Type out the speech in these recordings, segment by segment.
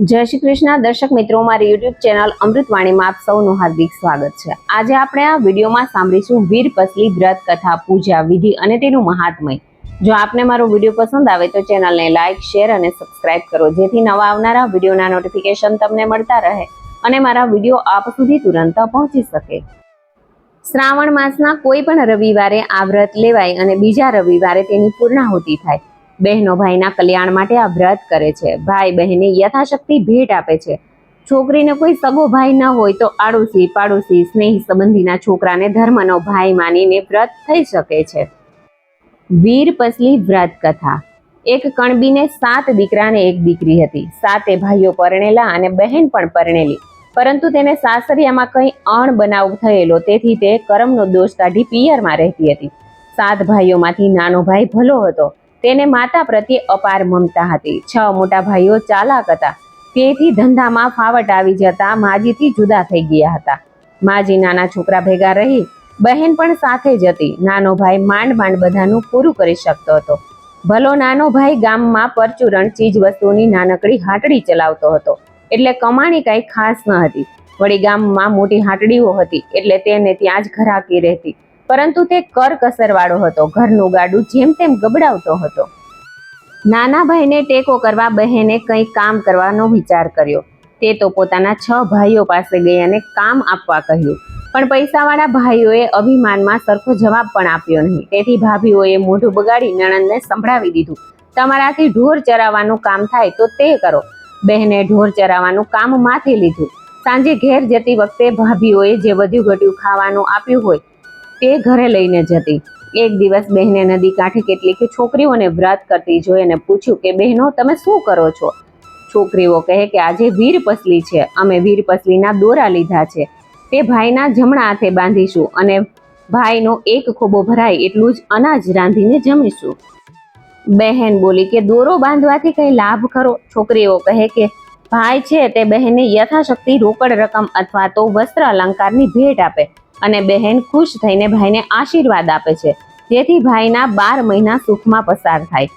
જય શ્રી કૃષ્ણ. દર્શક મિત્રો, મારી યુટ્યુબ ચેનલ અમૃતવાણીમાં આપ સૌનું હાર્દિક સ્વાગત છે. આજે આપણે આ વિડીયોમાં સાંભળીશું વીર પસલી વ્રત કથા, પૂજા વિધિ અને તેનું મહાત્મય. જો આપને મારો વીડિયો પસંદ આવે તો ચેનલને લાઇક શેર અને સબસ્ક્રાઇબ કરો, જેથી નવા આવનારા વિડીયોના નોટિફિકેશન તમને મળતા રહે અને મારા વીડિયો આપ સુધી તુરંત પહોંચી શકે. શ્રાવણ માસના કોઈ પણ રવિવારે આ વ્રત લેવાય અને બીજા રવિવારે તેની પૂર્ણાહુતિ થાય. બહેનો ભાઈના કલ્યાણ માટે આ વ્રત કરે છે. ભાઈ બહેને યથાશક્તિ ભેટ આપે છે. છોકરીને કોઈ સગો ભાઈ ન હોય તો આડોશી પાડોશી સ્નેહી સંબંધીના છોકરાને ધર્મનો ભાઈ માનીને વ્રત થઈ શકે છે. વીર પસલી વ્રત કથા. એક કણબીને સાત દીકરાને એક દીકરી હતી. સાતે ભાઈઓ પરણેલા અને બહેન પણ પરણેલી. પરંતુ તેને સાસરિયામાં કંઈ અણ બનાવ થયેલો તેથી તે કરમનો દોષ કાઢી પિયરમાં રહેતી હતી. સાત ભાઈઓમાંથી નાનો ભાઈ ભલો હતો. તેને માતા પ્રત્યે અપાર મમતા હતી. છ મોટા ભાઈઓ ચાલાક હતા. તેથી ધંધામાં ફાવટ આવી જતા માજીથી જુદા થઈ ગયા હતા. માજી નાના છોકરા ભેગા રહી, બહેન પણ સાથે જ હતી. નાનો ભાઈ માંડ માંડ બધાનું પૂરું કરી શકતો હતો. ભલો નાનો ભાઈ ગામમાં પરચુરણ ચીજ વસ્તુની નાનકડી હાટડી ચલાવતો હતો. એટલે કમાણી કાંઈ ખાસ ન હતી. વળી ગામમાં મોટી હાટડીઓ હતી, એટલે તેને ત્યાં જ ઘરાકી રહેતી. પરંતુ તે કરકસરવાળો હતો. ઘરનું ગાડું જેમ તેમ ગબડાવતો હતો. નાના ભાઈને ટેકો કરવા બહેને કંઈ કામ કરવાનો વિચાર કર્યો. તે તો પોતાના છ ભાઈઓ પાસે ગઈ અને કામ આપવા કહ્યું. પણ પૈસાવાળા ભાઈઓએ અભિમાનમાં સરખો જવાબ પણ આપ્યો નહીં. તેથી ભાભીઓએ મોઢું બગાડી નણંદને સંભળાવી દીધું. તમારાથી ઢોર ચરાવવાનું કામ થાય તો તે કરો. બહેને ઢોર ચરાવવાનું કામ માથે લીધું. સાંજે ઘેર જતી વખતે ભાભીઓએ જે વધ્યું ઘટ્યું ખાવાનું આપ્યું હોય તે ઘરે લઈને જતી. એક દિવસ બહેને નદી કાંઠે કેટલીક છોકરીઓને વ્રત કરતી જોઈ અને પૂછ્યું કે, બહેનો, તમે શું કરો છો? છોકરીઓ કહે કે, આજે વીર પસલી છે. અમે વીર પસલીના દોરા લીધા છે. તે ભાઈના જમણા હાથે બાંધીશું અને ભાઈનો એક ખોબો ભરાય એટલું જ અનાજ રાંધીને જમીશું. બહેન બોલી કે, દોરો બાંધવાથી કંઈ લાભ ખરો? છોકરીઓ કહે કે, ભાઈ છે તે બહેનને યથાશક્તિ રોકડ રકમ અથવા તો વસ્ત્ર અલંકારની ભેટ આપે. અને બહેન ખુશ થઈને ભાઈને આશીર્વાદ આપે છે. જેથી ભાઈના બાર મહિના સુખમાં પસાર થાય.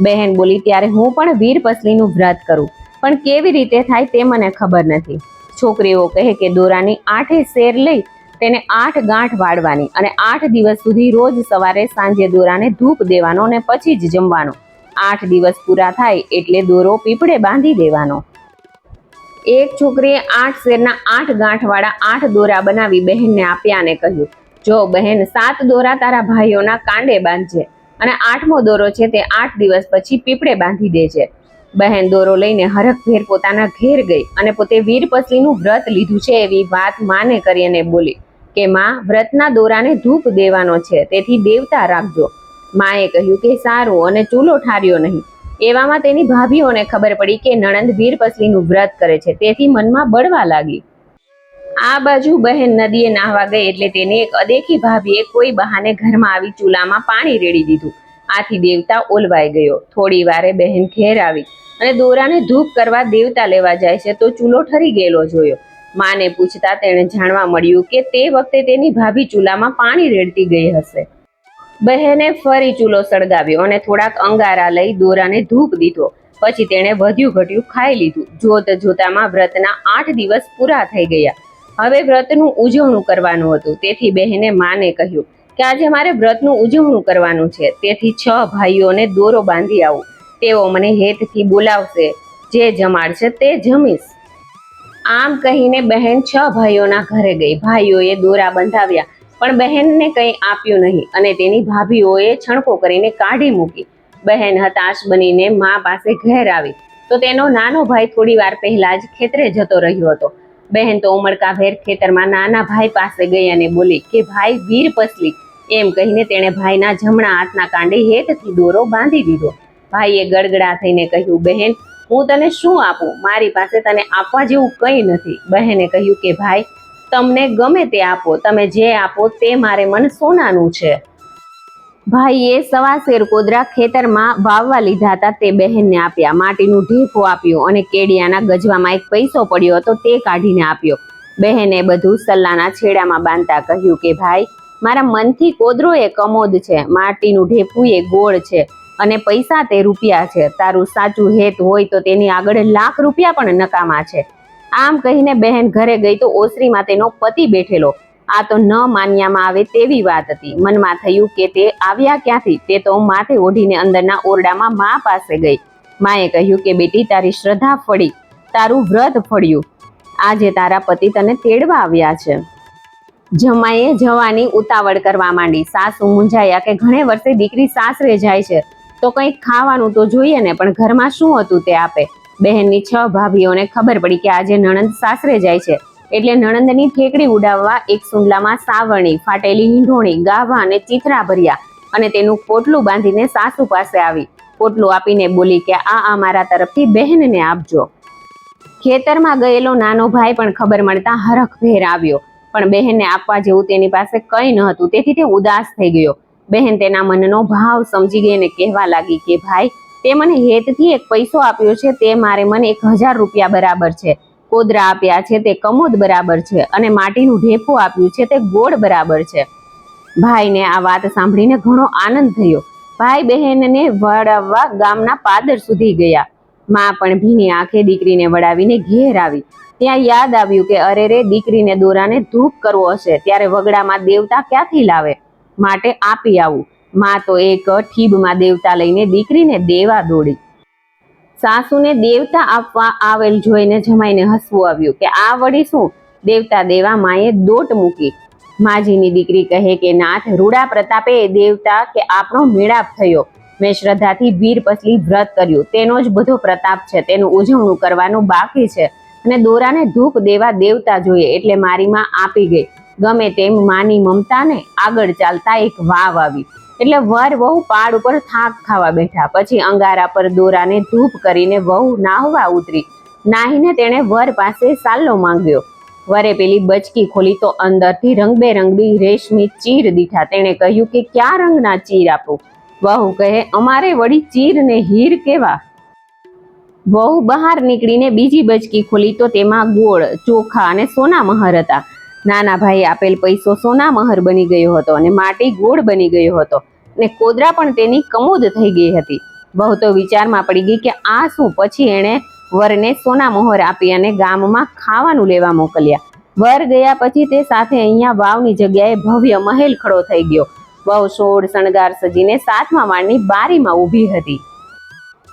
બહેન બોલી, ત્યારે હું પણ વીર પસલીનું વ્રત કરું. પણ કેવી રીતે થાય તે મને ખબર નથી. છોકરીઓ કહે કે, દોરાની આઠે શેર લઈ તેને આઠ ગાંઠ વાળવાની અને આઠ દિવસ સુધી રોજ સવારે સાંજે દોરાને ધૂપ દેવાનો અને પછી જ જમવાનો. આઠ દિવસ પૂરા થાય એટલે દોરો પીપળે બાંધી દેવાનો. એક છોકરીએ આઠ શેરના આઠ ગાંઠવાળા આઠ દોરા બનાવી બહેનને આપ્યા અને કહ્યું, જો બહેન, સાત દોરા તારા ભાઈઓના કાંડે બાંધજે અને આઠમો દોરો છે તે આઠ દિવસ પછી પીપળે બાંધી દેજે. બહેન દોરો લઈને હરખભેર પોતાના ઘેર ગઈ અને પોતે વીરપસલીનું વ્રત લીધું છે એવી વાત માને કરી અને બોલી, કે માં, વ્રતના દોરાને ધૂપ દેવાનો છે, તેથી દેવતા રાખજો. માએ કહ્યું કે સારું અને ચૂલો ઠાર્યો નહીં. એવામાં તેની ભાભીઓને ખબર પડી કે નણંદ વીરપસલીનું વ્રત કરે છે. તેથી મનમાં બળવા લાગી. આ બાજુ બહેન નદીએ નાહવા ગઈ એટલે તેની એક અદેખી ભાભીએ કોઈ બહાને ઘરમાં આવી ચૂલામાં પાણી રેડી દીધું. આથી દેવતા ઓલવાઈ ગયો. થોડી વારે બહેન ઘેર આવી અને દોરાને ધૂપ કરવા દેવતા લેવા જાય છે તો ચૂલો ઠરી ગયેલો જોયો. માને પૂછતા તેણે જાણવા મળ્યું કે તે વખતે તેની ભાભી ચૂલામાં પાણી રેડતી ગઈ હશે. બહેને ફરી ચૂલો સળગાવ્યો અને થોડાક અંગારા લઈ દોરાને ધૂપ દીધો. પછી તેણે વધ્યું ઘટ્યું ખાઈ લીધું. જોત જોતામાં વ્રતના આઠ દિવસ પૂરા થઈ ગયા. હવે વ્રતનું ઉજવણું કરવાનું હતું. તેથી બહેને માને કહ્યું કે આજે મારે વ્રતનું ઉજવણું કરવાનું છે. તેથી છ ભાઈઓને દોરો બાંધી આવું. તેઓ મને હેતથી બોલાવશે. જે જમાડશે તે જમીશ. આમ કહીને બહેન છ ભાઈઓના ઘરે ગઈ. ભાઈઓએ દોરા બંધાવ્યા. પણ બહેનને કંઈ આપ્યું નહીં અને તેની ભાભીઓએ છણકો કરીને કાઢી મૂકી. બહેન હતાશ બનીને મા પાસે ઘેર આવી. તો તેનો નાનો ભાઈ થોડી વાર પહેલાં જ ખેતરે જતો રહ્યો હતો. બહેન તો ઉમળકાભેર ખેતરમાં નાના ભાઈ પાસે ગઈ અને બોલી કે, ભાઈ, વીર પસલી. એમ કહીને તેણે ભાઈના જમણા હાથના કાંડે હેતથી દોરો બાંધી દીધો. ભાઈએ ગડગડા થઈને કહ્યું, બહેન, હું તને શું આપું? મારી પાસે તને આપવા જેવું કંઈ નથી. બહેને કહ્યું કે, ભાઈ તમને ગમે તે આપો, તમે જે આપો તે મારે મન સોનાનું છે. ભાઈએ સવા શેર કોદરા ખેતરમાં વાવવા લીધા હતા તે બહેનને આપ્યા. માટીનું ઢેફો આપ્યું અને કેડિયાના ગજવામાં એક પૈસો પડ્યો હતો તે કાઢીને આપ્યો. બહેને બધું સલ્લાના છેડામાં બાંધતા કહ્યું કે, ભાઈ, મારા મનથી કોદરો એ કમોદ છે, માટીનું ઢેફું એ ગોળ છે અને પૈસા તે રૂપિયા છે. તારું સાચું હેત હોય તો તેની આગળ લાખ રૂપિયા પણ નકામા છે. આમ કહીને બહેન ઘરે ગઈ તો ઓસરીમાં તેનો પતિ બેઠેલો. આ તો ન માન્યામાં આવે તેવી વાત હતી. મનમાં થયું કે તે આવ્યા ક્યાંથી? તે તો માથે ઓઢીને અંદરના ઓરડામાં મા પાસે ગઈ. માએ કહ્યું કે બેટી, તારી શ્રદ્ધા ફળી. તારું વ્રત ફળ્યું. આજે તારા પતિ તને તેડવા આવ્યા છે. જમાઈએ જવાની ઉતાવળ કરવા માંડી. સાસુ મૂંઝાયા કે ઘણે વર્ષે દીકરી સાસરે જાય છે. તો કંઈક ખાવાનું તો જોઈએ ને, પણ ઘરમાં શું હતું તે આપે? બહેનની છ ભાભીઓને ખબર પડી કે આજે નણંદ સાસરે જાય છે. એટલે નણંદની ઠેકડી ઉડાવવા એક સુંડલામાં સાવરણી, ફાટેલી હિંઢોણી ગાભા અને ચીથરા ભર્યા અને તેનું પોટલું બાંધીને સાસુ પાસે આવી. પોટલું આપીને બોલી કે આ આ મારા તરફથી બહેનને આપજો. ખેતરમાં ગયેલો નાનો ભાઈ પણ ખબર મળતા હરખભેર આવ્યો. પણ બહેનને આપવા જેવું તેની પાસે કંઈ ન હતું. તેથી તે ઉદાસ થઈ ગયો. બહેન તેના મનનો ભાવ સમજી ગઈ અને કહેવા લાગી કે ભાઈ તે મને હેતથી એક પૈસો આપ્યો છે, તે મારે મને એક હજાર રૂપિયા બરાબર છે. કોદરા આપ્યા છે, તે કમોદ બરાબર છે અને માટીનું ઢેફું આપ્યું છે, તે ગોળ બરાબર છે. ભાઈને આ વાત સાંભળીને ઘણો આનંદ થયો. ભાઈ બહેનને વળાવવા ગામના પાદર સુધી ગયા. માં પણ ભીની આંખે દીકરીને વળાવીને ઘેર આવી. ત્યાં યાદ આવ્યું કે અરે રે, દીકરીને દોરાને ધૂપ કરવો હશે, ત્યારે વગડામાં દેવતા ક્યાંથી લાવે? માટે આપી આવું. માં તો એક ઠીબમાં દેવતા લઈને દીકરીને દેવા દોડી. સાસુને દેવતા આપવા આવેલ જોઈને જમાઈને હસવું આવ્યું કે આ વળી શું? દેવતા દેવા માએ દોટ મૂકી. માજીની દીકરી કહે કે, નાથ, રૂડા પ્રતાપે દેવતા કે આપણો મેળાપ થયો. મેં શ્રદ્ધાથી વીર પસલી વ્રત કર્યું. તેનો જ બધો પ્રતાપ છે. તેનું ઉજવણું કરવાનું બાકી છે. અને દોરાને ધૂપ દેવા દેવતા જોઈએ એટલે મારી માં આપી ગઈ. ગમે તેમ માની મમતાને આગળ ચાલતા એક વાવ આવી. એટલે વર વહુ પાડ ઉપર થાક ખાવા બેઠા. પછી અંગારા પર દોરાને ધૂપ કરીને વહુ નાહવા ઉતરી. નાહીને તેણે વર પાસે સાલ્લો માંગ્યો. વરે પેલી બચકી ખોલી તો અંદરથી રંગબેરંગી રેશમી ચીર દીઠા. તેણે કહ્યું કે, ક્યાં રંગના ચીર આપો? વહુ કહે, અમારે વળી ચીર ને હીર કેવા? વહુ બહાર નીકળીને બીજી બચકી ખોલી તો તેમાં ગોળ, ચોખા અને સોના મહર હતા. નાના ભાઈ આપેલ પૈસો સોના મહર બની ગયો હતો અને માટી ગોળ બની ગયો હતો. અને કોદરા પણ તેની કમોદ થઈ ગઈ હતી. બહુ તો વિચારમાં પડી ગઈ કે આ શું? પછી એણે વરને સોના મોહર આપી અને ગામમાં ખાવાનું લેવા મોકલ્યા. વર ગયા પછી તે સાથે અહીંયા વાવની જગ્યાએ ભવ્ય મહેલ ખડો થઈ ગયો. વહુ સોળ શણગાર સજીને સાતમા માળની બારીમાં ઊભી હતી.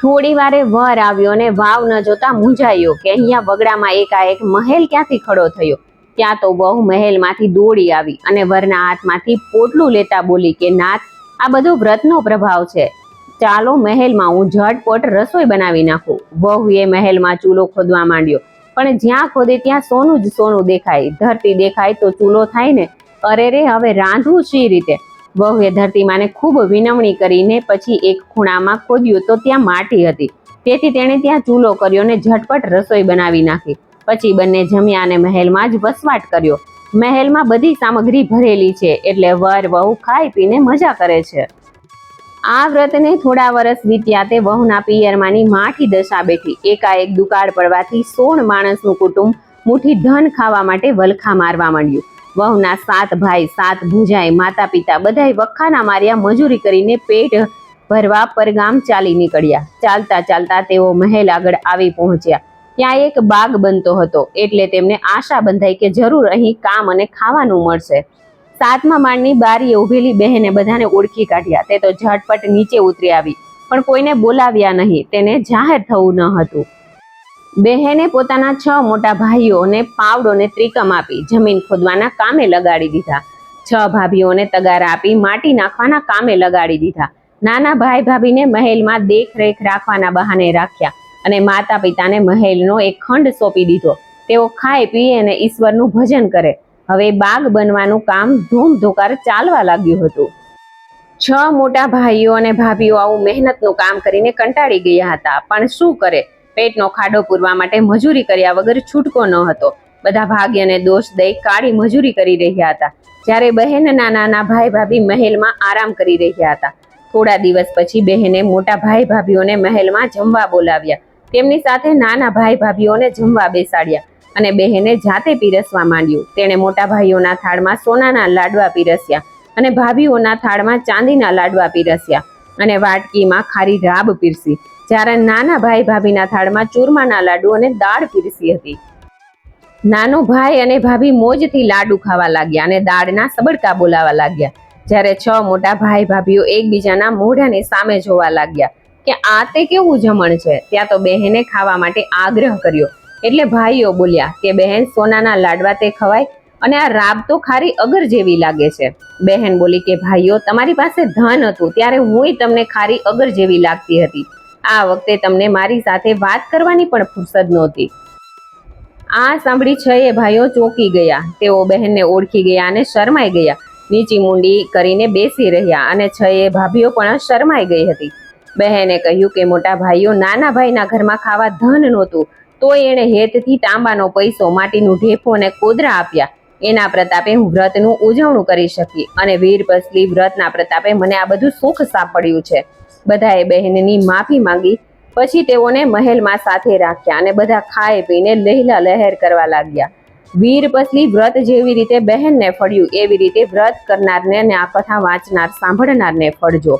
થોડી વારે વર આવ્યો અને વાવ ન જોતા મૂંઝાયો કે અહીંયા વગડામાં એકાએક મહેલ ક્યાંથી ખડો થયો? ત્યાં તો વહુ મહેલમાંથી દોડી આવી અને વરના હાથમાંથી પોટલું લેતા બોલી કે, નાથ, આ બધો વ્રતનો પ્રભાવ છે. ચાલો મહેલમાં હું ઝટપટ રસોઈ બનાવી નાખું. વહુએ મહેલમાં ચૂલો ખોદવા માંડ્યો. પણ જ્યાં ખોદે ત્યાં સોનું જ સોનું દેખાય. ધરતી દેખાય તો ચૂલો થાય ને? અરે રે, હવે રાંધવું શી રીતે. વહુએ ધરતીમાને ખૂબ વિનવણી કરીને પછી એક ખૂણામાં ખોદ્યું તો ત્યાં માટી હતી. તેથી તેણે ત્યાં ચૂલો કર્યો ને ઝટપટ રસોઈ બનાવી નાખી. પછી બંને જમ્યા અને મહેલમાં જ વસવાટ કર્યો. મહેલમાં બધી સામગ્રી ભરેલી છે એટલે વર, વહુ ખાઈ પીને મજા કરે છે. આ વ્રતને થોડા વર્ષ વીત્યા તે વહુના પિયરમાંની માઠી દશા બેઠી. એકાએક દુકાળ પડવાથી સોળ માણસનું કુટુંબ મુઠ્ઠી ધન ખાવા માટે વલખા મારવા માંડ્યું. વહુના સાત ભાઈ, સાત ભુજાઈ માતા પિતા બધાય વખાના માર્યા, મજૂરી કરીને પેટ ભરવા પરગામ ચાલી નીકળ્યા. ચાલતા ચાલતા તેઓ મહેલ આગળ આવી પહોંચ્યા. ત્યાં એક બાગ બનતો હતો. એટલે તેમને આશા બંધાઈ કે જરૂર અહીં કામ અને ખાવાનું મળશે. સાતમા માળની બારીએ ઊભેલી બહેને બધાને ઓળખી કાઢ્યા. તે તો ઝટપટ નીચે ઉતરી આવી, પણ કોઈને બોલાવ્યા નહીં. તેને જાહેર થવું ન હતું. બહેને પોતાના છ મોટા ભાઈઓને પાવડોને ત્રિકમ આપી, જમીન ખોદવાના કામે લગાડી દીધા. છ ભાભીઓને તગાર આપી, માટી નાખવાના કામે લગાડી દીધા. નાના ભાઈ ભાભીને મહેલમાં દેખરેખ રાખવાના બહાને રાખ્યા. અને માતા પિતાને મહેલનો એક ખંડ સોંપી દીધો. તેઓ ખાય પીએ અને ઈશ્વરનું ભજન કરે. હવે બાગ બનવાનું કામ ધૂમધોકાર ચાલવા લાગ્યું હતું. છ મોટા ભાઈઓ અને ભાભીઓ આવું મહેનતનું કામ કરીને કંટાળી ગયા હતા. પણ શું કરે? પેટનો ખાડો પૂરવા માટે મજૂરી કર્યા વગર છૂટકો ન હતો. બધા ભાગ્યને દોષ દઈ કાળી મજૂરી કરી રહ્યા હતા. જ્યારે બહેનના નાના ભાઈ ભાભી મહેલમાં આરામ કરી રહ્યા હતા. થોડા દિવસ પછી બહેને મોટા ભાઈ ભાભીઓને મહેલમાં જમવા બોલાવ્યા. તેમની સાથે નાના ભાઈ ભાભીઓને જમવા બેસાડ્યા અને બહેને જાતે પીરસવા માંડ્યું. તેણે મોટા ભાઈઓના થાળમાં સોનાના લાડવા પીરસ્યા અને ભાભીઓના થાળમાં ચાંદીના લાડવા પીરસ્યા અને વાટકીમાં ખારી રાબ પીરસી, જ્યારે નાના ભાઈ ભાભીના થાળમાં ચૂરમાના લાડુ અને દાળ પીરસી હતી. નાનો ભાઈ અને ભાભી મોજથી લાડુ ખાવા લાગ્યા અને દાળના સબડકા બોલાવા લાગ્યા, જ્યારે છ મોટા ભાઈ ભાભીઓ એકબીજાના મોઢાની સામે જોવા લાગ્યા. કે આ તે કેવું જમણ છે? ત્યાં તો બહેને ખાવા માટે આગ્રહ કર્યો. એટલે ભાઈઓ બોલ્યા કે બહેન, સોનાના લાડવા તે ખવાય અને આ રાબ તો ખારી અગર જેવી લાગે છે. બહેન બોલી કે ભાઈઓ, તમારી પાસે ધન હતું, ત્યારે હુંય તમને ખારી અગર જેવી લાગતી હતી. આ વખતે તમને મારી સાથે વાત કરવાની પણ ફુરસદ નહોતી. આ સાંભળી છ એ ભાઈઓ ચોંકી ગયા. તેઓ બહેનને ઓળખી ગયા અને શરમાઈ ગયા. નીચી મુંડી કરીને બેસી રહ્યા અને છ ભાભીઓ પણ શરમાઈ ગઈ હતી. બહેને કહ્યું કે મોટા ભાઈઓ, નાના ભાઈના ઘરમાં ખાવા ધન નહોતું તો એણે હેતથી તાંબાનો પૈસો, માટીનું ઢેફો અને કોદરા આપ્યા. એના પ્રતાપે હું વ્રતનું ઉજવણું કરી શકી અને વીર પસલી વ્રતના પ્રતાપે મને આ બધું સુખ સાંપડ્યું છે. બધાએ બહેનની માફી માંગી, પછી તેઓને મહેલમાં સાથે રાખ્યા અને બધા ખાઈ પીને લહેલા લહેર કરવા લાગ્યા. વીર પસલી વ્રત જેવી રીતે બહેનને ફળ્યું, એવી રીતે વ્રત કરનારને અને આ કથા વાંચનાર, સાંભળનારને ફળજો.